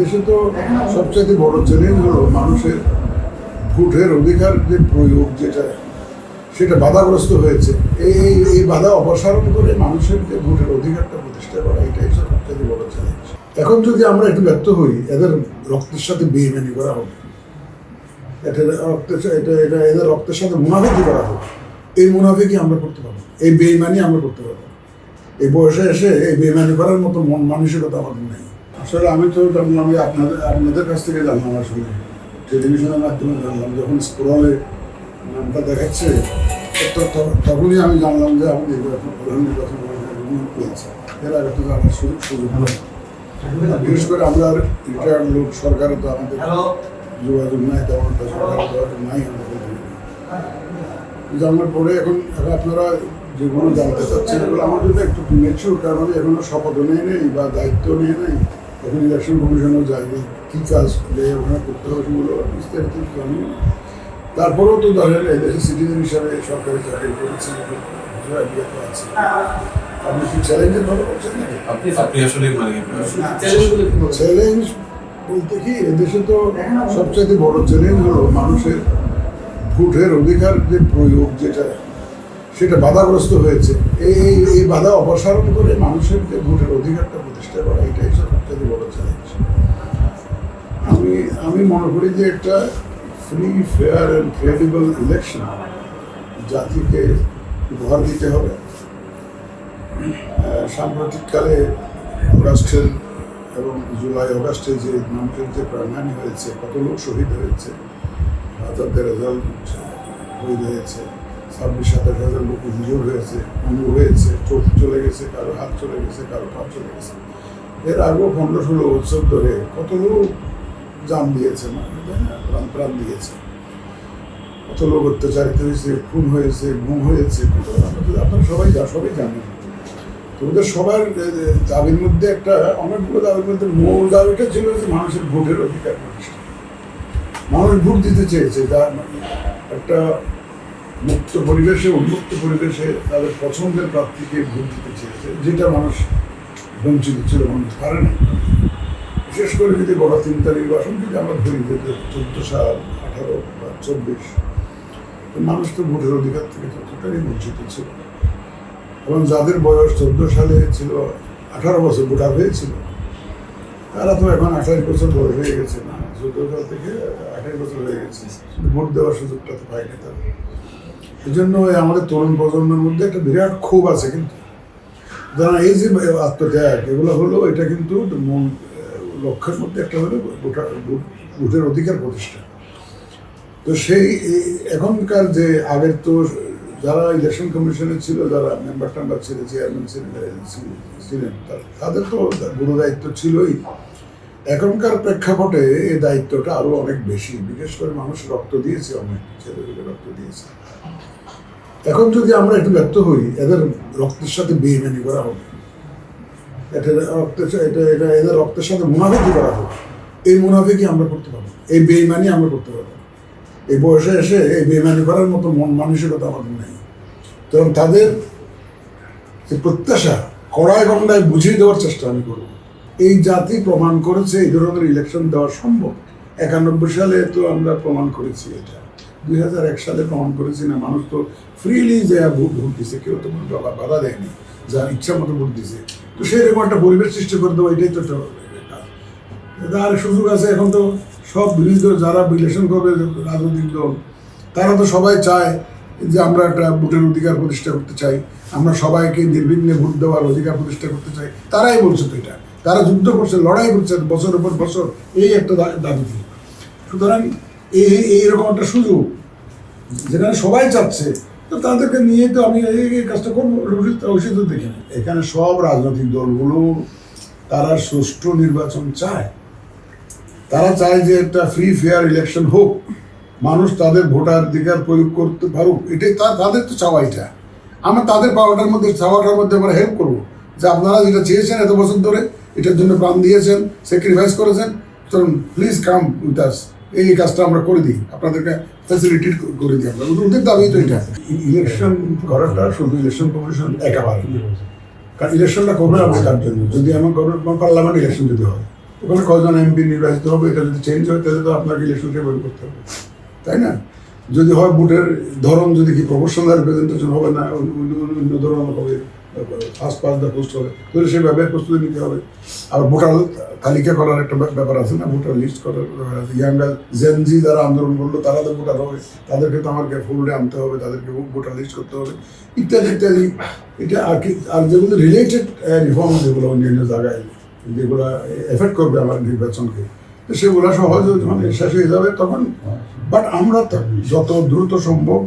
দেশে তো সবচেয়ে বড় চ্যালেঞ্জ হলো মানুষের ভোটের অধিকার যে প্রয়োগ যেটা, সেটা বাধাগ্রস্ত হয়েছে। এই, এই- বাধা অপসারণ করে মানুষের যে ভোটের অধিকারটা প্রতিষ্ঠা করা, এটাই সবচেয়ে বড় চ্যালেঞ্জ এখন যদি আমরা একটু ব্যর্থ হই, এদের রক্তের সাথে বেইমানি করা হবে এটা রক্তের এটা এটা, এদের রক্তের সাথে মুনাফিকি করা হবে এই মুনাফিকি আমরা করতে পারব এই বেইমানি আমরা করতে পারব এই বয়সে এসে এই বেইমানি করার মতো মন মানসিকতা আমাদের নেই। আসলে আমি তো জানলাম আপনাদের আপনাদের কাছ থেকে জানলাম আসলে। টেলিভিশনের মাধ্যমে জানলাম যখন স্ক্রলে নামটা দেখাচ্ছে তখনই আমি জানলাম যে আমি নির্বাচন প্রধান নির্বাচন পেয়েছি এর আগে তো জানার সুযোগ সুযোগ। বিশেষ করে আমরা রিটায়ার্ড লোক সরকারে তো আমাদের যোগাযোগ নাই তেমন সরকারের যোগাযোগ নাই জানার পরে এখন আপনারা যেগুলো জানতে চাচ্ছেন এগুলো আমার জন্য একটু মেচুর কারণ এখনও শপথ নিয়ে নেই বা দায়িত্ব নিয়ে নেই। এখন ইলেকশন কমিশনও যায়নি কী কাজ করে ওখানে করতে হবে সেগুলো বিস্তারিত আমি তারপরেও তো ধরেন এদেশে সিটিজেন হিসাবে সরকারি চাকরি করেছি তো আছে। আপনি কি চ্যালেঞ্জের ভালো করছেন নাকি? আপনি আপনি আসলে চ্যালেঞ্জ বলতে কি এদেশে তো সবচেয়ে বড় চ্যালেঞ্জ হলো মানুষের ভোটের অধিকার যে প্রয়োগ যেটা সেটা বাধাগ্রস্ত হয়েছে। এই, এই- বাধা অপসারণ করে মানুষের যে ভোটের অধিকারটা প্রতিষ্ঠা করা, এটাই সবচেয়ে বড় চ্যালেঞ্জ আমি আমি মনে করি যে একটা free fair and credible election জাতিকে উপহার দিতে হবে। সাম্প্রতিককালে অগাস্টের এবং জুলাই, অগাস্টে যে মানুষের যে প্রাণহানি হয়েছে, কত লোক শহীদ হয়েছে তাদের রেজাল্ট হয়েছে ছাব্বিশ, সাতাশ হাজার লোক ইনজোর হয়েছে অঙ্গ হয়েছে, চোখ চলে গেছে, কারও হাত চলে গেছে, কারও পা চলে গেছে। এর আগেও পনেরো, ষোলো বছর ধরে কত লোক জান দিয়েছে মানে তাই না? প্রাণ প্রাণ দিয়েছে। কত লোক অত্যাচারিত হয়েছে, খুন হয়েছে, গুম হয়েছে আপনারা- সবাই যা সবাই জানেন। তো ওদের সবার দাবির মধ্যে একটা অনেকগুলো দাবির মধ্যে মূল দাবিটা ছিল যে মানুষের ভোটের অধিকার মানুষ ভোট দিতে চেয়েছে যা একটা মুক্ত পরিবেশে উন্মুক্ত পরিবেশে তাদের পছন্দের প্রার্থীকে ভোট দিতে চেয়েছে, যেটা মানুষ বঞ্চিত ছিল মানুষ পারে না বিশেষ করে যদি বড় তিনটা নির্বাচন যদি আমরা ধরি যে চোদ্দ সাল, আঠারো বা চব্বিশ মানুষ তো ভোটের অধিকার থেকে ততটাই বঞ্চিত ছিল। এবং যাদের বয়স চোদ্দ সালে ছিল, আঠারো বছর ভোটার হয়েছিল তারা তো এখন আঠাশ বছর বয়স হয়ে গেছে না? চোদ্দ সাল থেকে আঠাশ বছর হয়ে গেছে। ভোট দেওয়ার সুযোগটা তো পায়নি তারা। এই জন্য আমাদের তরুণ প্রজন্মের মধ্যে একটা বিরাট ক্ষোভ আছে কিন্তু। যারা এই যে আত্মত্যাগ, এগুলো হলো, এটা কিন্তু মূল লক্ষ্যের মধ্যে একটা হলো ভোট- ভোটের অধিকার প্রতিষ্ঠা। তো সেই এখনকার যে আগের তো যারা ইলেকশন কমিশনে ছিল, যারা মেম্বার টেম্বার ছিল, চেয়ারম্যান ছিলেন ছিলেন, তাদের তো গুরু দায়িত্ব ছিলই। এখনকার প্রেক্ষাপটে এই দায়িত্বটা আরও অনেক বেশি। বিশেষ করে মানুষ রক্ত দিয়েছে, অনেক ছেলেগুলো রক্ত দিয়েছে। এখন যদি আমরা একটু ব্যর্থ হই, এদের রক্তের সাথে বেইমানি করা হবে। এটা রক্তের এটা এটা, এদের রক্তের সাথে মুনাফিকি করা হবে। এই মুনাফিকি আমরা করতে পারব এই বেইমানি আমরা করতে পারব এই বয়সে এসে এই বেইমানি করার মতো মন মানসিকতা আমাদের নেই। কারণ তাদের প্রত্যাশা, কড়ায় গন্ডায় বুঝিয়ে দেওয়ার চেষ্টা আমি করব। এই জাতি প্রমাণ করেছে এই ধরনের ইলেকশন দেওয়া সম্ভব। একানব্বই সালে তো আমরা প্রমাণ করেছি এটা। দুই হাজার এক সালে প্রমাণ করেছি না, মানুষ তো ফ্রিলি যে ভোট ভোট দিছে, কেউ তো কোনো বাধা- দেয়নি, যার ইচ্ছা মতো ভোট দিছে। তো সেরকম একটা পরিবেশ সৃষ্টি করে দেবো এটাই তো। আর সুযোগ আছে, এখন তো সব বিরোধী দল, যারা ইলেকশন করবে রাজনৈতিক দল, তারা তো সবাই চায় যে আমরা একটা ভোটের অধিকার প্রতিষ্ঠা করতে চাই, আমরা সবাইকে নির্বিঘ্নে ভোট দেওয়ার অধিকার প্রতিষ্ঠা করতে চাই, তারাই বলছে তো এটা। তারা যুদ্ধ করছে, লড়াই করছে বছরের পর বছর, এই একটা দাবি দিয়ে। সুতরাং এই এইরকম একটা সুযোগ যেখানে সবাই চাচ্ছে, তো তাদেরকে নিয়ে তো আমি এই কাজটা করব তো দেখি। এখানে সব রাজনৈতিক দলগুলো, তারা সুষ্ঠু নির্বাচন চায়। তারা চায় যে একটা ফ্রি ফেয়ার ইলেকশন হোক। মানুষ তাদের ভোটাধিকার প্রয়োগ করতে পারুক, এটাই তাদের তো চাওয়া এটা। আমরা তাদের পাওয়াটার মধ্যে চাওয়াটার মধ্যে আমরা হেল্প করব। যে আপনারা যেটা চেয়েছেন এত বছর ধরে এটার জন্য প্রাণ দিয়েছেন স্যাক্রিফাইস করেছেন। চলুন প্লিজ কাম উইথ আস এই কাজটা আমরা করে দিই, আপনাদেরকে ফ্যাসিলিটি করে দিই আমরা। ওদের- দাবি তো এটা। ইলেকশন করাটা শুধু ইলেকশন কমিশন একেবারে। কারণ ইলেকশনটা করবে আমরা তার জন্য? যদি আমার গভর্নমেন্ট পার্লামেন্ট ইলেকশন যদি হয়, ওখানে কয়জন এমপি নির্বাচিত হবে, এটা যদি চেঞ্জ হয়, তাহলে তো আপনাকে ইলেকশনকে বই করতে হবে। তাই না? যদি হয় ভোটের ধরন যদি কি প্রফেশনাল রিপ্রেজেন্টেশন হবে না, অন্য- ধরনের হবে ফার্স্ট পাস দ্য পোস্ট হবে। তাহলে সেভাবে প্রস্তুতি নিতে হবে। আর ভোটার তালিকা করার একটা ব্যাপার আছে না, ভোটার লিস্ট করার ব্যাপার আছে ইয়াঙ্গার জেনজি যারা আন্দোলন করল, তারা তো ভোটার হবে। তাদেরকে তো আমাকে ফুলডে আনতে হবে, তাদেরকে ভোটার লিস্ট করতে হবে। ইত্যাদি ইত্যাদি। এটা আর কি, আর যেগুলো রিলেটেড রিফর্ম যেগুলো অন্যান্য জায়গায়, যেগুলো এফেক্ট করবে আমার নির্বাচনকে সেগুলো সহজ মানে শেষ হয়ে যাবে তখন। বাট আমরা যত দ্রুত সম্ভব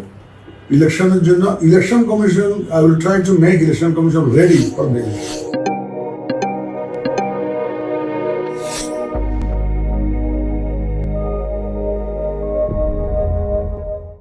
ইলেকশনের জন্য election commission I will try to make election commission ready for the